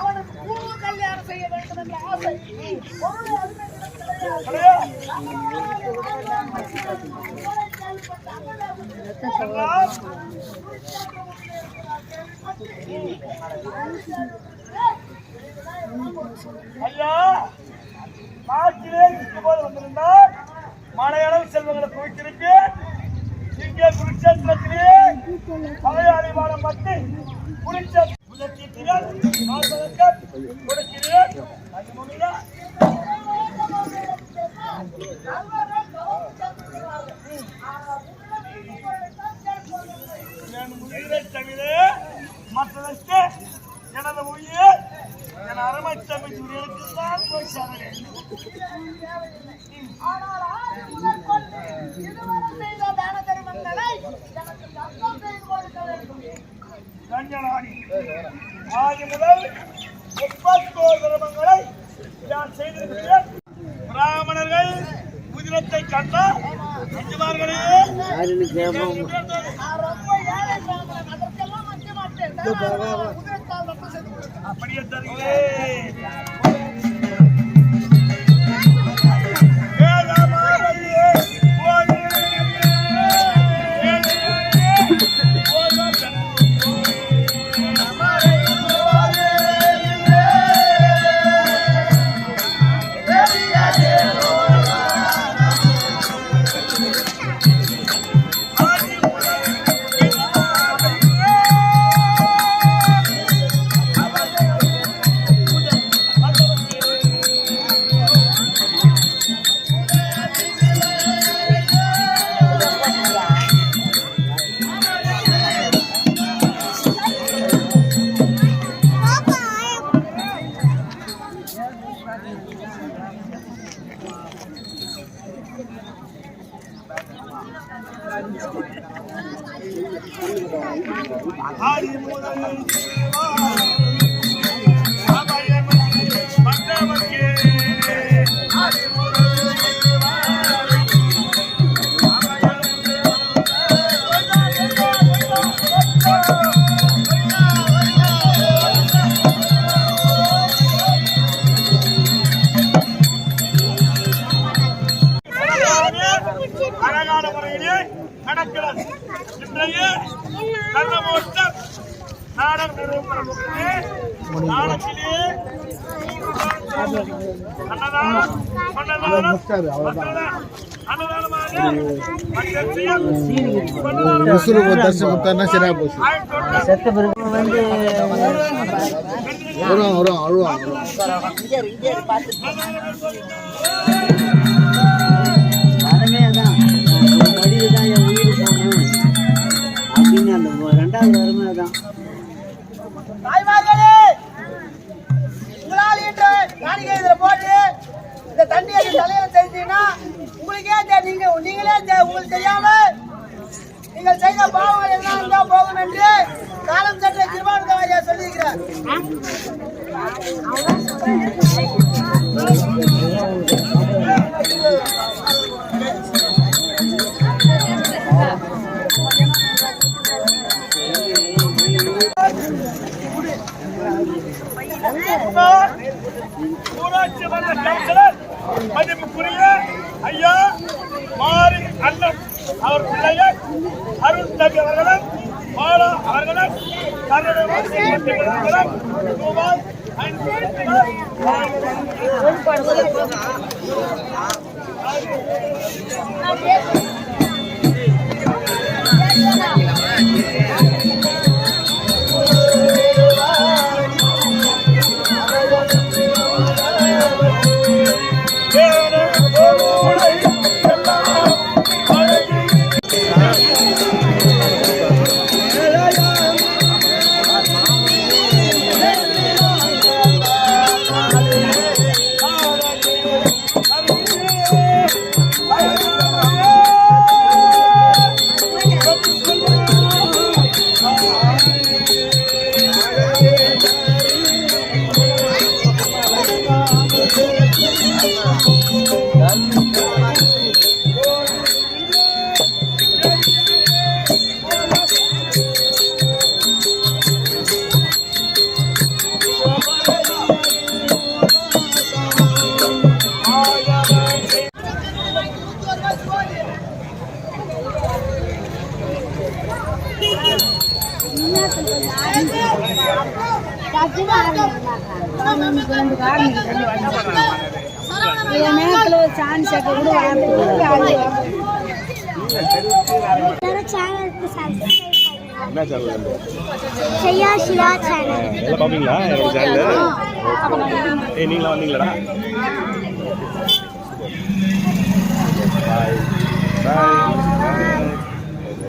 அவனுக்கு பூர்வ கல்யாணம் செய்ய வேண்டும் என்ற ஆசை பொருளை அருமை கிடையாது. ஐயா காற்றிலே போது வந்திருந்தால் மலையளவு செல்வங்களை குவித்திருக்கு. இங்கே குருட்சேத்திரத்திலே பழைய வாழம் பட்டு குருட்ச மற்றதற்கு எனது உயிர் என் அருமை தம்பி உயிருக்கு தான் போய் வேண்டும் ஆனால் ஆதி முதல் கொண்டு இதுவரை செய்த தான தர்மங்களை எனக்கு தர்மம் செய்து கொடுக்க வேண்டும். கஞ்சனாணி ஆதி முதல் முப்பத்தோரு தர்மங்களை நான் செய்திருக்கிறேன். பிராமணர்கள் உதிரத்தை கண்டால் அஞ்சுமார்களே அப்படியே தருகிறேன் ஆதி முதல் முசுறு தர்ஷன் கொடுத்தாருன்னா சரியா போச்சு ஆயிரத்தி வருவாங்க வருவாங்க அழுவாங்க வரமே தான் தான் என் உயிர் போகணும் அப்படின்னு அந்த ரெண்டாவது வரமே தான் உங்களால் இன்று இதுல போட்டு இந்த தண்ணியை இந்த தலையில செஞ்சீங்கன்னா உங்களுக்கே தெ- நீங்க நீங்களே உங்களுக்கு தெரியாம நீங்கள் செய்த பாவங்கள் என்ன இருந்தா போகும் என்று காலம் சற்ற கிருபானந்தவாரியா சொல்லியிருக்கிறார். நபி அவர்களும் பாலா அவர்களும் கர்நாடக நேரத்தில் ஒரு சான்ஸ் சேர்க்க கூட செய்யா சிவா நீங்களா வந்தீங்களா பாய் பாய்